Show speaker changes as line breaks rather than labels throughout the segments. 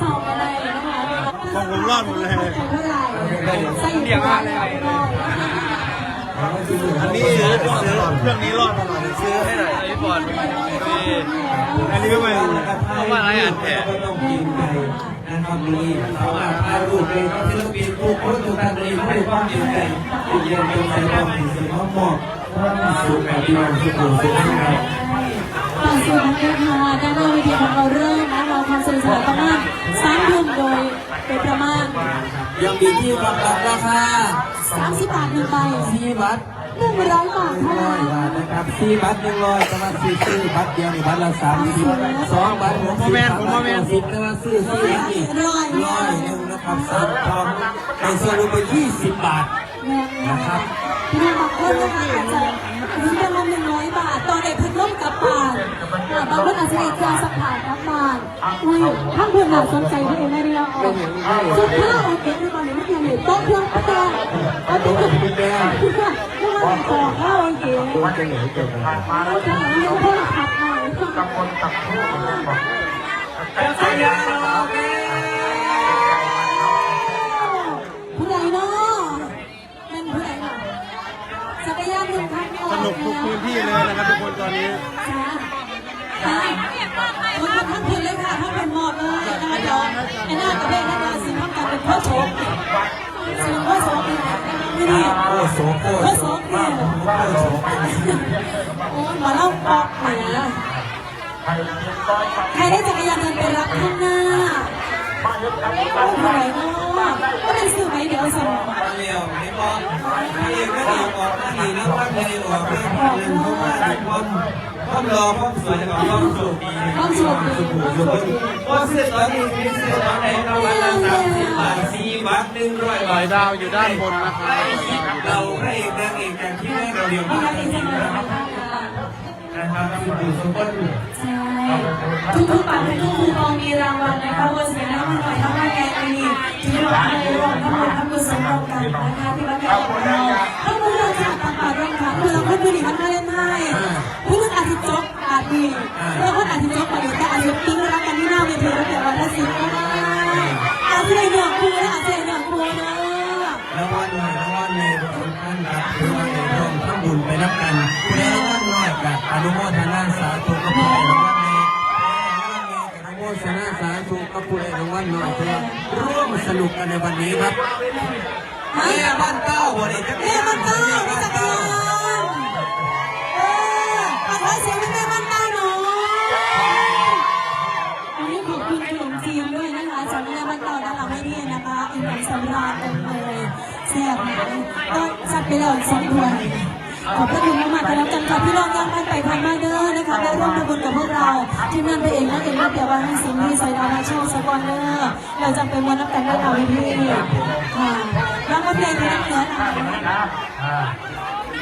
สอบอะไรนะคะ
ของผมรอดหมดเลย
เท่าไหร่ใส่
เรียว่าอะไร
อันนี้ซื้อเครื่องนี้รอดตลอดเลยซื้อ
ให้หน่อยพี่บอลพี่
อันนี้ก็ไม่รู้
เพราะว่าอะไรอ่านแผล
ก็ต้องกินไก่นะครับมีสามารถถ่ายรูปเป็นศิลปินผู้คนทุกท่านในผู้ความกินไก่ที่ยังเป็นใจความถึงสิ่งมอบมอบความสุขแบบที่เราสุขสุขสุขครับ
ก่อนสู่นักเรียนค่ะด้านหน้าเวทีของเราเริ่มนะเราความสนุกสนานมาณ สามทุ่มโดยโดยประมาณ
ยังมีที่กำกับราคา
30 บาทหนึ่งใบ
สี่บัตร
หนึ่งร้อยบาท
หนึ่
เท่าง
ร้
นั้
อย
น
บาทนะครับสี่บัตรหนึ่งร้อยแต่ว่าซื้อซื้อบัตรเดียวนี่บัตรละสามสิบสองบัตรหกสิบสามบัตรหกสิบแต่ว่าซื้อซื้อนี่ร้อยหนึ่งนะครับสามทองในส่วนรวมไปยี่สิบบาท
นะครับพี่น้องบางคนนะคะอาจจะ อุ้ยถ้าเพื่อนหนักสนใจตัวเองได้เรียกออกสุดท้ายโอเคด้วยตอนนี้ไม่เพียงเลยโต๊ะเครื่องแป้งเอาตุ๊กตาแป้งเพื่อว่าต่อข้าวโอเค
ตัวจะเหนือเกินไป
เอาจะหาเงินเพิ่มขับหน่อยผู้ใดเนาะเป็นผู้ใดเนาะจักรยานหนึ่งคัน
สนุกทุกพื้นที่เลยนะครับทุกคนตอนนี้
จ้าค่ะทุกคนทั้งคืนเลยค่ะทั้งเป็นหมอดเลยนะคะเดี๋ยวไอ้หน้ากระเบนหน้าสิทำกันเป็นพ่อโฉมสิพ่อโฉมเนี่ยนี่นี่
อโสโค
พ่อโฉมเนี่ยโอ้หมอเล่าปอกเหนี่ยใครได้จักรยานเดินไปรับข้างหน้าโอ้ผู้ใดเนาะก็เป็นสื่อไหมเดี๋ยวสมอง
มาเร็วไม่บอกพี่ก็ดีออกมาดีนะว่าไม่ได้ออกไม่พอเรื่องเข้ามาดีความความรอความสวยกับความสุขดีความสุขสุขสุขว่าเสื้อตอนนี้มีเสื้อตอนไหนเราวันละสามสิบบาทสี่บาทหนึ่งร้อย
ลอยดาวอยู่ด้านบนนะครับ
เราให้เอกนางเอกจากที่แม่เราเรียน
ไม่
มา
ได้
จ
เป็น
ริ
จั
ง
ง
ๆ
เลย
นะครับนะครับสุขุมสุข
ใช่ทุกๆปัจทุกคูปองมีรางวัลนะคะวันเสียน้ำมันหน่อยทำให้แกไอ้นี่ที่เราให้รวมทั้งหมดทั้งกุศลรวมกันนะคะที่วัดแกของเราทั้งหมดเราจะต่างปาร่วมกันคือเราเพื่อนผู้ดีมันมาเล่น บอาจดีเราคนอาทิตย์จบมาเดี๋ยวแต่อาทิตย์ติ้งรักกันที่หน้าเวทีแล้วแต่วันละสิบก็ได้อาจจะได้เนื้อคู่และอาจจะได้เนื้อคู่เนะ
รางวัลหน่อยรางวัลในทุกท่านครับถือว่าในร่วมทำบุญไปนับกันผู้ใดรางวัลน้อยกับอนุโมทนาสาธุกับผู้ใดรางวัลในอนุโมทนาสาธุกับผู้ใดรางวัลน้อยเพื่อร่วมสนุกกันในวันนี้ครับแม่บ้านเก้าบริจาค
แม่มันเต้าไม่จักรยานเออขอเสียงให้แม่มันเต้า อีกหนึ่งสำราเต็มเลยแซ่บไหมก็สัตว์ไปแล้วสองถ้วยขอบพระคุณมากๆกันแล้วกันค่ะพี่น้องยังผ่านไปผ่านมาเด้อนะคะได้ร่วมทำบุญกับพวกเราที่นั่นไปเองนั่นเองนั่นเดี๋ยวว่าให้สิ่งที่ใส่ดาวมาโชว์สปอนเนอร์เราจะเป็นวันนับกันได้เอาไว้พี่ค่ะแล้วก็เพลงนี้เหนือหนา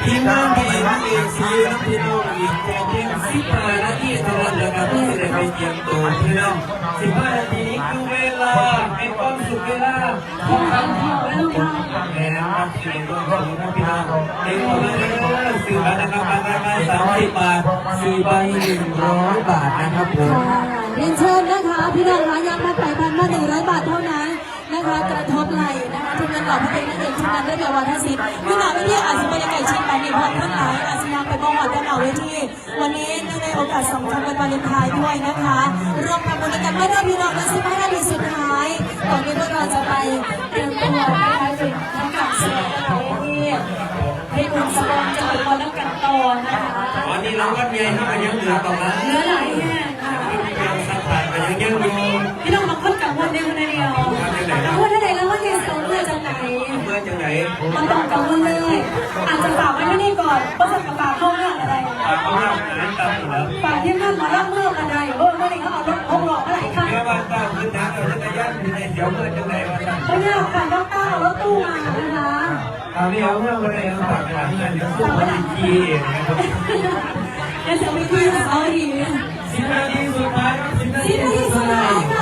ทีมงานที่เองที่เองซีน้ำพี่น้องอีกแค่เพียงสิบห้านาทีเท่านั้นนะครับที่จะได้ไปเตรียมตัวพี่น้องสิบห้านาทีนี้คือเวลาเป็นความสุขเวลาของคำที่เป็นแม่ครับที่เป็นความสุขนะพี่น้องเด็กคนละเรื่องสื่อนะครับราคาสามสิบบาทสี่ใบหนึ่งร้อยบาทนะครับผม
เรียนเชิญนะคะพี่น้องคะยางพันไปพันมาหนึ่งร้อยบาทเท่านั้น นะคะกระทบไหลนะคะทุกเงินหล่อพระเอกนั่นเองทุกนั้นได้เดียววันทัศิษย์พี่น้องไม่เรียกอาจจะบรรยากาศเช่นกันในพอท่านไหนอาจจะยังไปมองหอดด้านหลังเวทีวันนี้เนื่องในโอกาสสำคัญวันวาเลนไทน์ด้วยนะคะร่วมทำบุญกันไม่ได้พี่น้องและสิบห้านาทีสุดท้ายก่อนที่พวกเราจะไปเตรียมตัวนะคะเป็นนักการเสียงเวทีให้คุณสปอนจะไปบอลแล้วกันต่อนะคะ
วันนี้เราก็มีให้มันยังเหลือต่อมา
เนื้อไหลแห้งค่ะ
ยังสักผ่านกันยังยังอยู่
พี่น้องบางคนกังวลในคนเดียวกังวลอะไรแล้วว่าเทสเพื่อจะไหน
เมื่อจังไหน
มันต้องกังวลเลย อาจจะฝากไว้ที่นี่ก่อนว่าจะฝากเข้าเรื่องอะไร
เอาหน้าหารตามเหรอ
ฝากที่นั่นมาเล่าเรื่องอะไรเออเมื่อไหร่เขาเอารถพกหลอกเมื่อไหร่ค่ะ
เมื่อบ้านเก้าพื้นน้ำเราจะยันอยู่ในเสียวเมื่อจังไหนวะท่าน
เพราะเนี่ยค่ะต้องก้าวรถตู้มานะคะ
คราวนี้เอาเมื่อวันไหนเราฝากหลังงานเดี๋ยวสู้วันอีกทีเองนะครับ
เดี๋ยวจะไปคุยกับเขาอีก
สิบนาทีสุดท้ายครับสิบนาทีสุดท้ายที่ในใ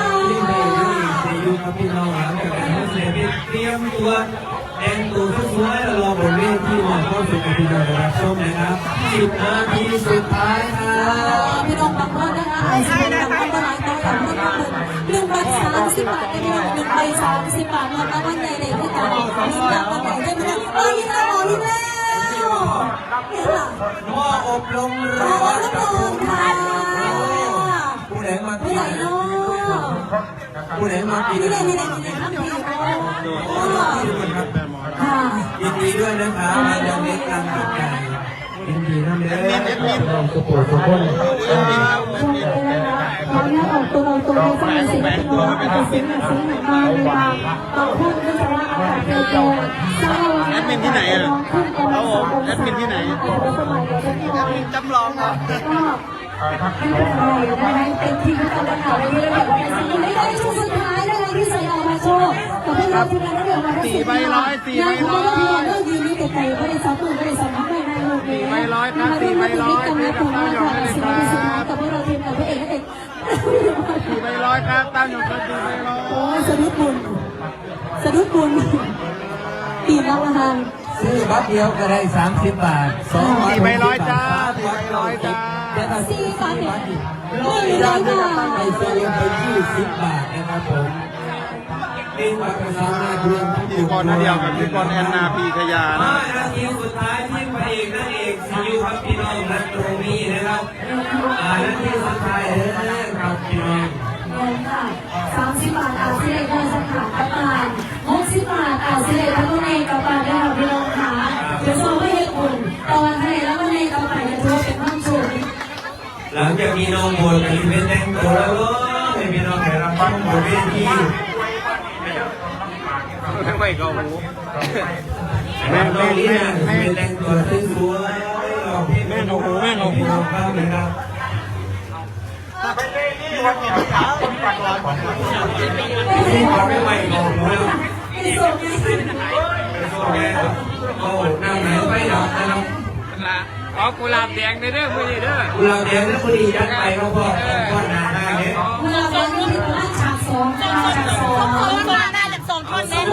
นยุคพี่น้องหลังจากนั้นเสร็จเตรียมตัวแต่งตัวสวยๆรอบนเวทีมองเข้าสู่พี่น้องรับชมนะครับสิบนาทีสุดท้ายครับ
พี่น้องบางคนนะคะอาจจะเป็นบางคนหลายตัวอย่างเรื่องเรื่องบัตรสามสิบบาทได้ไหมหนึ่งใบสามสิบบาทนอนรางวัลใหญ่เลยคือการมีรางวัลใหญ่ได้ไหมเออนี่แล้วอ๋อนี่แล้วนี่ล่ะ
หม้ออบลมร้อน
ขอบคุณค่ะ
ผู้ใดมา
ไม่ไห
น
นเนาะ
ผู้ใดมากิน
นี่เลยนี่เลยนี่เลยครับพี่โอ้ค่ะ
ยินดีด้วยนะครับมาดามเล็กกลางติดใจยินดีนะเด้อเราสุโขสุขคน
ขออนุญาตออกตัวออกตัวในสมัยสิบปีน้องอาจจะสิงห์สิงมาในบางบางคนก็จะว่าอากาศเจอเจอเศร้า
แอดมินที่ไหนอะ
ครับผม
แอดมินที่ไหน
สมัยเด็กๆ
จำลองครับ
ก็ไม่เป็นไรนะคะเป็นทีมการข่าวในระ กับพวกเราทีมงานระดับมาทั้งสี่งานคุณก็ทีมเลิกยืนนี่แต่ไก่ไม่ได้ซ้อมมือไม่ได้ซ้อมน้ำไม่ได้เลยสี่ใบร้อยครับสี่ใบร้อยเป็นกำลังของเราค่ะสิ่งที่สุดท้ายกับพวกเราทีมกับพระเอกและเอก
สี่ใบร้อยครับตั้งอยู่กันสี่ใบร้อย
โอ้ยสะดุดบุญสะดุดบุญปีนรับอาหาร
ซื้อบัตรเดียวก็ได้30บาทสอง
สี่ใบร้อยจ้าสี่ใบร้อยจ้า
สี่บาทเนี่ย
ร้อย
ไม่
ด้า
ได้
น
ค่ะ
ไปซื้อไป20บาทนะครับผม
พิธีกรท่านเดียวกับพิธีกรแอนนาพีขยานะ
นาทีสุดท้ายที่พระเอกนางเอกซีอูครับพี่น้องและตรงนี้นะครับอ่านาทีสุดท้ายเด้อครับพี่น้อง
สามสิบบาทอาซิเลเตอร์สถานประมาณหกสิบบาทอาซิเลเตอร์ในกระป๋าได้ค่ะพี่น้องค่ะเดี๋ยวโซ่ไม่ให้อุ่นตอนทะเลแล้วก็ในกระป๋าจะถือว่าเป็นห้องชุม
หลังจากมีน้องโบนที่เป็นแต่งตัวแล้วก็ให้พี่น้องได้รับฟังบทเวที
ไม่ก็หู
แม่น้องนี่นะเป็นแต่งตัวสวย
แม่งเอาหูแม่งเอาหู
พี่น้องฟังนะครับที่เขาไม่ไหวงงแล้ว
ไม่ส่งไง
โอเคโอ้น้ำไหลไปดับนะครับ
ละขอกุหลาบแดงเด้อมือนี้เด้อ
เราเดี๋ยวนักบุรีจัดไปเขาบอกกันก่อนหน้าหน้าเนี่ย
เวลาตอนนี้ถึงประมาฉากสองฉากสอง
คนมาได้จากสองคนเน้น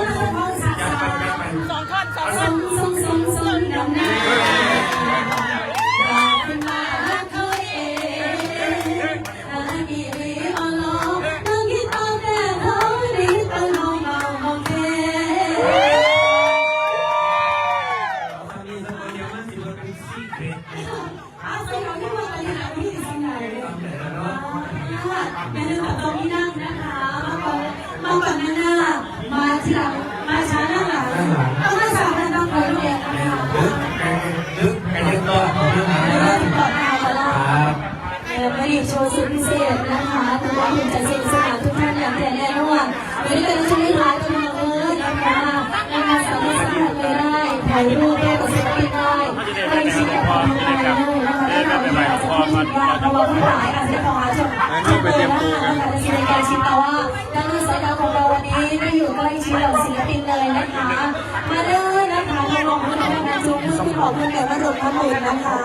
เออไม่
ได้
โชว์สุดพิเศษนะคะถือว่าคุณจะเซ็นสานทุกท่านอย่างแน่แน่นอนวันนี้เป็นช่วงท้ายกันเลยนะคะงานสามารถสัมผัสไปได้ถ่ายรูปได้กับศิลปินได้ใกล้ชิดกับคนไทยได้นะคะได้แบบนี้อาจจะไม่คิดว่าเราะว่าผู้หลายอาจจะพอชมเลยนะคะอาจจะในการชิดแต่ว่าด้านในสายตาของเราวันนี้ได้อยู่ใกล้ชิดกับศิลปินเลยนะคะ มาเลยนะคะทาง ลงทุนทางารจูงมือคุณบอกคุณแบบว่าหลบมาหมื่นนะคะ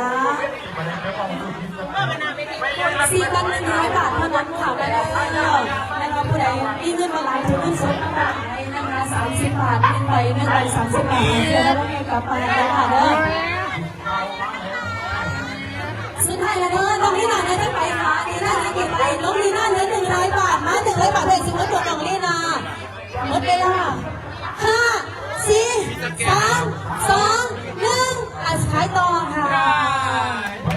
สี่พันหนึ่งร้อยบาทเท่านั้นค่ะได้แล้วนะคะผู้ใดมีเงินมาหลายถึงเงินสดมาหลายนะคะสามสิบบาทเงินไปเงินไปสามสิบบาทเดี๋ยวเราต้องกลับไปนะคะเด้อสุดท้ายแล้วเด้อตรงนี้หน่อยนะท่านไปค่ะนี่น่าจะเก็บไปลงลีน่าเหลือหนึ่งร้อยบาทมาหนึ่งร้อยบาทเลยสิว่าตัวน้องลีน่าหมดเวลาห้าสี่สาม สองหนึ่งอะสุดท้ายต่อค่ะ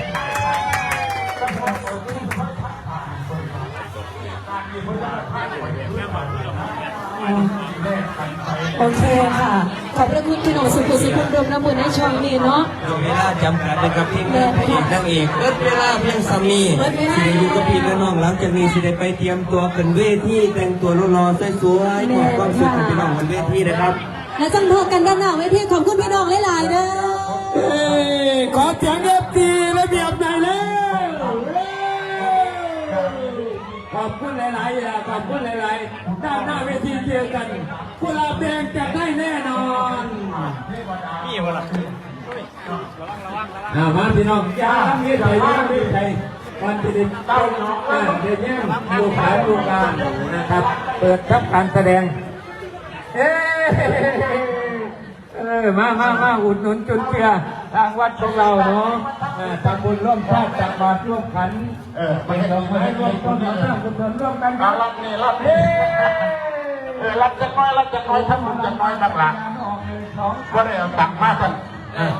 โอเคค่ะ ขอบพระคุณพี่หนุ่มสุขุสุขุมรวมน้ำบุญในช่องนี้เนาะ
เวลาจำกัดนะครับที่พระเอกนางเอกเอิดเวลาเพียงสามีสิได้อยู่กับพี่และน้องหลังจากนี้สิได้ไปเตรียมตัวขึ้นเวทีแต่งตัวรอๆสวยๆมอความสุขให้พี่น้องบนเวทีนะครับ
และจังพอกันด้านหน้าเวทีขอบคุณพี่น้องหลายๆเด้อ
ขอเสียงเอฟซีระเบียบหน่อยเลยขอบคุณหลายๆอะขอบคุณหลายๆด้านหน้าเวทีเจอกันกุหลาบแดงจะได้แน่นอน
นี่วะล่ะ
อามาพี่น้องจ้ามีใครบ้างมีใครวันที่ดินเต้าน้องอ่าเดี๋ยวนี้ดูขายดูการนะครับ เปิดทับการแสดงเอ้เออมามามาอุดหนุนจุนเจือทางวัดของเราเนาะเอ่อทำบุญร่วมชาติตักบาตรร่วมขัน
เออ
ไปเราไปให้ร่วมต้นสร้างกุศลร่วมกันค
เอา
รับ
รับนี่รับนี่เออรับจะน้อยรับจะน้อยทั้งหมดจะน้อยทั้งหลัง
ออกเลยสอง
ว่าได้เอาตังค์มากกันเออ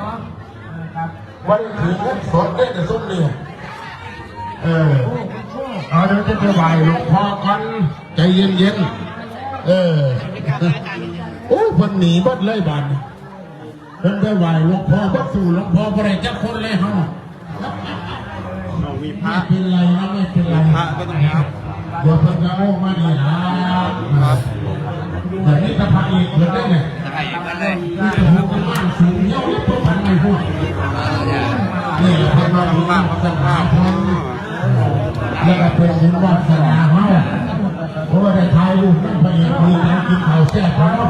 ครับ
ว่าได้ถือเงินสดได้แต่ส้มเดียวเออเอาเดี๋ยวจะไปไหวหลวงพ่อกันใจเย็นเย็นๆเออโอ้คนหนีบดเลยบัน เพิ่นได้ไหวหลวงพ่อบัดสู่หลวงพ่อบ่ได้จักคนเลยเฮา
มีพ
ไม่
ระ
เป็นไรนะไม่เป็นไร
พระก็ต้องรับ
เดี๋ยวเพิ่นจะเอามาดีนะครับแต่นี่ตะพายอีกเพิ่นได้ไง
ใช่กันเลย
นี่จะพูดกันว่าสูงเยอะเลยตัวพันไม่พูดนี่เพิ่นว่าผู้ว่าเขาจะพาเพิ่นแล้วก็เป็นบุญวาสนาเฮาเพราะว่าได้ถ่ายรูปนั่งพระเอกมีการกินข้าวแซ่บของเรา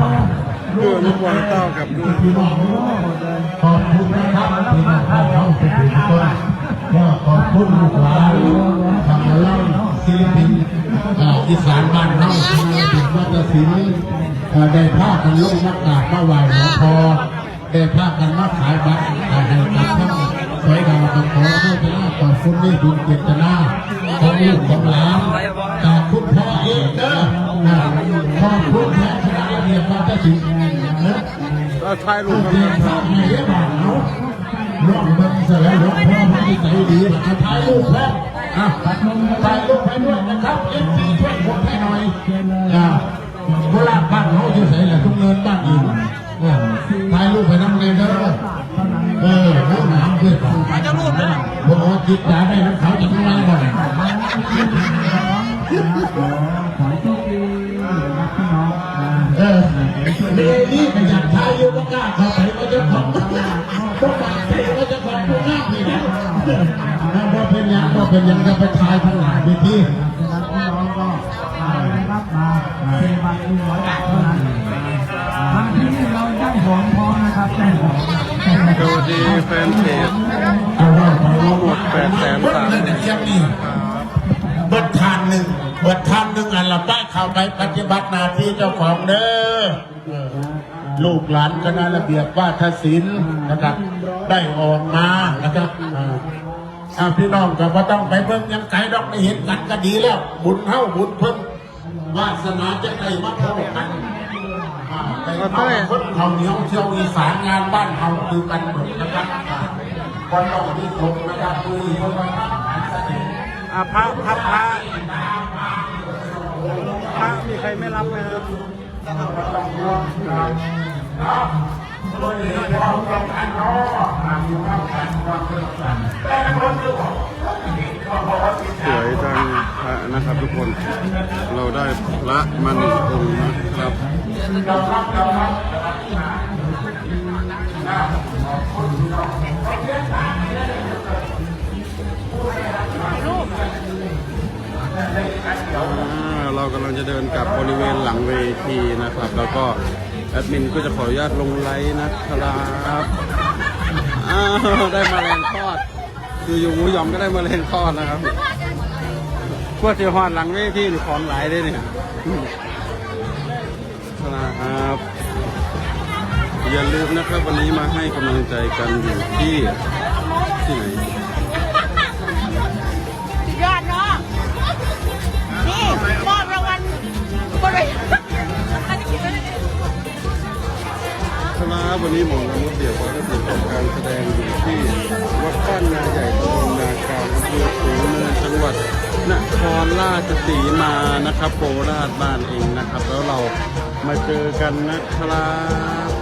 เพื่อลูกบอลเต้ากับลูก
พี่น้องขอบคุณนะครับพี่น้องของเราทุกคนก็ขอบคุณลูกหลานทางเล่าศิลปินอีสานบ้านเราศิลปินวัฒนศิลป์ได้พากันลงมากราบมาไหวหลวงพ่อได้พากันมาขายบัตรขายให้กับทั้งสวยดาวกับขอให้ชนะขอบคุณนี่บุญเจตนาของลูกของหลานจากคุณพ่อเองเด้อนะขอบคุณแทนคณะ
ถ่ายรู
ลู
ป
กั
น
เรียน
ครับบ
ในเรื่องบ้านเขาลองเบิ่งเสร็จแล้วหลวงพ่อพระที่ใจดีมาถ่ายรูปแล้อะถ่ายรูปให้ด้วยนะครับเอฟซีช่วยกดให้หน่อยอ่าโคราชบ้านเขาอยู่ไหนล่ะทุกเนินบ้านอื่นอ่าถ่ายรูปให้น้ำเลยเด้อเออน้ำหนาวด้วยถ่ายรูปนะบอกว่าจิตจ๋าได้น้ำเขาจะทำไมบ่อย เมนี่ขยันถ่ายอยู่ก็กล้าเข้าไปก็จะของต้องการก็จะของผู้ง่ายนี่นะพอเป็นยังพอเป็นยังจะไปถ่ายข้งหลังเวที
ฉะนั้นพี่น้องก็อ่านะครับมาเซบัตรหนึ่งร้อยบาทเท่านั้นทางที่นี่เราได้ของพร้อมนะครับได้ของ
สวัสดีแฟนเพจ
หมดแปดแสนสามนี่เบิดทานหนึ่งเบิดทานหนึ่งอันละป้ายเข้าไปปฏิบัติหน้าที่เจ้าของเด้อ ลูกหลานคณะระเบียบว่าทศิลป์นะครับ ได้ออกมานะครับอ่าอ่าพี่น้องก็บ่ต้องไปเบิ่งยังไกลดอกได้เห็นกันก็ดีแล้ว บุญเฮาบุญเพิ่นวาสนาจะได้มาพบกันอ่าได้มาคนเขาเหนียวเที่ยวอีสานงานบ้านเฮาคือกันหมดนะครับอ่าคนเราที่ชมนะครับคือคนมาทำงานแสดง
อะพระพระพระพระมีใครไม่รับไหมครับ
ครับคนอื่นเขาจะกันเนาะทำอยู่ข้างกันความแพื่อนกันแต่คนอื่นเขา
สวยจังพระนะครับทุกคน เราได้ละมันึ่งนะครับเรากำลังจะเดินกลับบริเวณหลังเวทีนะครับ แล้วก็ แอดมินก็จะขออนุญาตลงไลน์นะครับอ้าวได้มาแรงทอดคืออยู่หมูยองก็ได้มาแรงทอดนะครับพวกเสียหอดหลังเวทีนี่ของหลายได้เนี่ยครับอย่าลืมนะครับวันนี้มาให้กำลังใจกันอยู่ที่ที่ไหน สีมานะครับโคราชบ้านเองนะครับ แล้วเรามาเจอกันนะครับ